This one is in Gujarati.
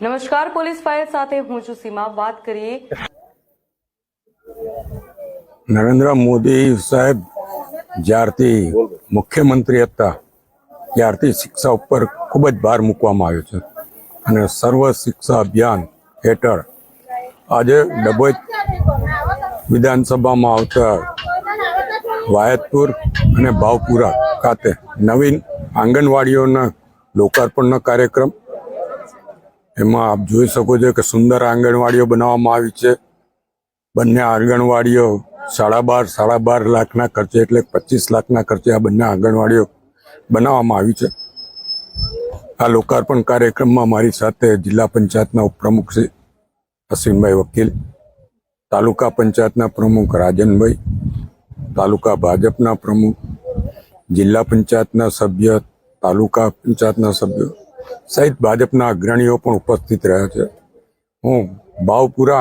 નમસ્કાર, પોલીસ ફાયર સાથે હું છું સીમા. વાત કરીએ નરેન્દ્ર મોદી સાહેબ, જ્યારથી મુખ્યમંત્રી હતા, ત્યારથી શિક્ષા ઉપર ખૂબ જ ભાર મૂકવામાં આવ્યો છે. અને સર્વ શિક્ષા અભિયાન હેઠળ આજે ડભોઈ વિધાનસભામાં આવતા વાયતપુર અને ભાવપુરા ખાતે નવીન આંગણવાડીઓના લોકાર્પણનો કાર્યક્રમ. એમાં આપ જોઈ શકો છો કે સુંદર આંગણવાડીઓ બનાવવામાં આવી છે. બંને આંગણવાડીઓ સાડા બાર સાડા બાર લાખના ખર્ચે એટલે પચીસ લાખના ખર્ચે આ બંને આંગણવાડીઓ બનાવવામાં આવી છે. આ લોકાર્પણ કાર્યક્રમમાં મારી સાથે જિલ્લા પંચાયતના ઉપપ્રમુખ શ્રી અશ્વિનભાઈ વકીલ, તાલુકા પંચાયતના પ્રમુખ રાજનભાઈ, તાલુકા ભાજપના પ્રમુખ જિલ્લા પંચાયતના સભ્ય, તાલુકા પંચાયતના સભ્યો સહિત ભાજપના અગ્રણીઓ પણ ઉપસ્થિત રહ્યા છે. હું ભાવપુરા